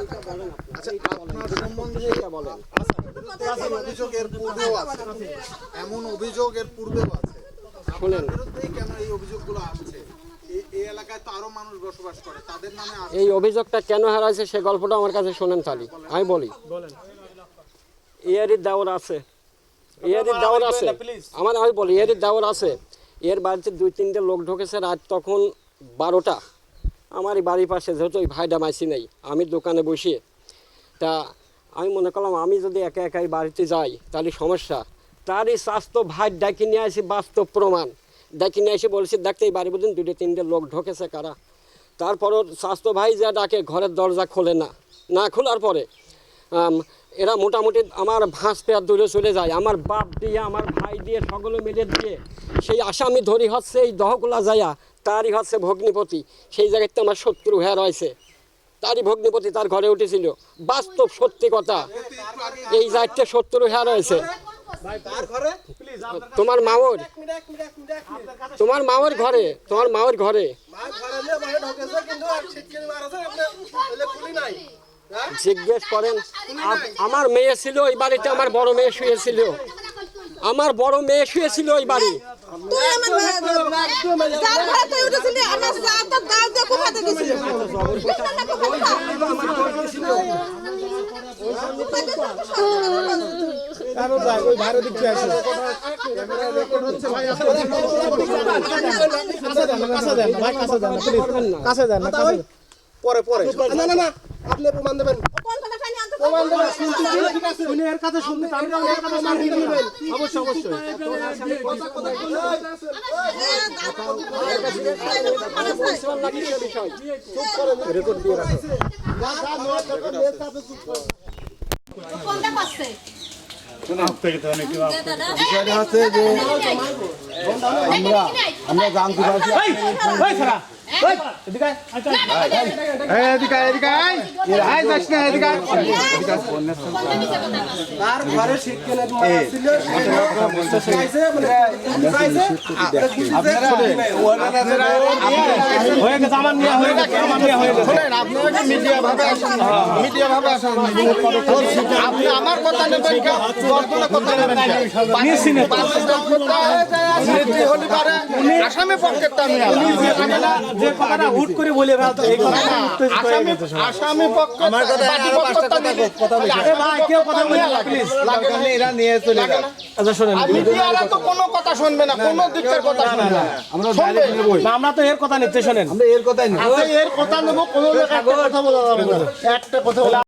আচ্ছা আপনার সম্বন্ধে এমন অভিযোগ এর পূর্বেও আছে এমন অভিযোগ পূর্বেও আছে শোনেন। কেন এই অভিযোগগুলো আসছে অভিযোগটা কেন হারাইছে সে গল্পটা আমার কাছে শোনেন তালি আমি বলি। ইয়ারির দাওয়ার আছে। ইয়ারির দাওয়ার আছে। আমার আমি বলি ইয়ারির দাওয়ার আছে। এর বাড়িতে দুই তিনটে লোক ঢুকেছে রাত তখন বারোটা। আমার বাড়ির পাশে যেহেতু ওই ভাইটা মাইসি নেই, আমি দোকানে বসে তা আমি মনে করলাম আমি যদি একা একাই বাড়িতে যাই, তাহলে সমস্যা। তারই স্বাস্থ্য ভাই ডাকি নিয়ে আসি বাস্তব প্রমাণ। ডাকি নিয়ে এসে বলছি দেখতে এই বাড়ি বুঝুন দুটো তিনটে লোক ঢোকেছে কারা? তারপরও স্বাস্থ্য ভাই যা ডাকে, ঘরের দরজা খোলে না। না খোলার পরে এরা মোটামুটি আমার ভাঁজ পেয়ার দূরে চলে যায়, আমার বাপ দিয়ে, আমার ভাই দিয়ে, সকলে মিলে দিয়ে। সেই আসামি ধরি হচ্ছে এই দহকুলা যায়া, তারই হচ্ছে ভগ্নিপতি। সেই জায়গাতে আমার শত্রু হ্যাঁ রয়েছে। তারই ভগ্নিপতি তার ঘরে উঠেছিল। বাস্তব সত্যি কথা, এই জায়গাতে শত্রু হ্যাঁ রয়েছে। তোমার মাওর তোমার মাওর ঘরে, তোমার মাওর ঘরে। জিজ্ঞেস করেন আমার মেয়ে ছিল ওই বাড়িতে আমার বড় মেয়ে শুয়েছিল আমার বড় মেয়ে শুয়েছিল ওই বাড়ি। কাছে দেন না পরে পরে। না না না। আপনি প্রমাণ দেবেন প্রমাণ দেবেন শুনতে এর এর দিবেন অবশ্যই অবশ্যই কোনটা পাচ্ছে বিষয়টা হচ্ছে যে আমরা আমরা জানতে পারছি আপনি আমার কথা নেবেন কথা নেবেন আসামি পক্ষেরটা নিয়ে যে কথাটা হুট করে বলে ফেলতো এই কথাটা আসামি আসামি পক্ষ আমার কথা কথা এ ভাই কেউ কথা বলে না প্লিজ এরা নিয়ে চলে গেল আচ্ছা শুনেন মিডিয়ারা তো কোনো কথা শুনবে না কোনো দিকের কথা শুনবে না আমরা ডাইরেক্ট নেবই। না, আমরা তো এর কথা নিচ্ছে শোনেন। আমরা এর কথাই নেব। এর কথা নেব কোনো একটা কথা বলা যাবে না। একটা কথা বলা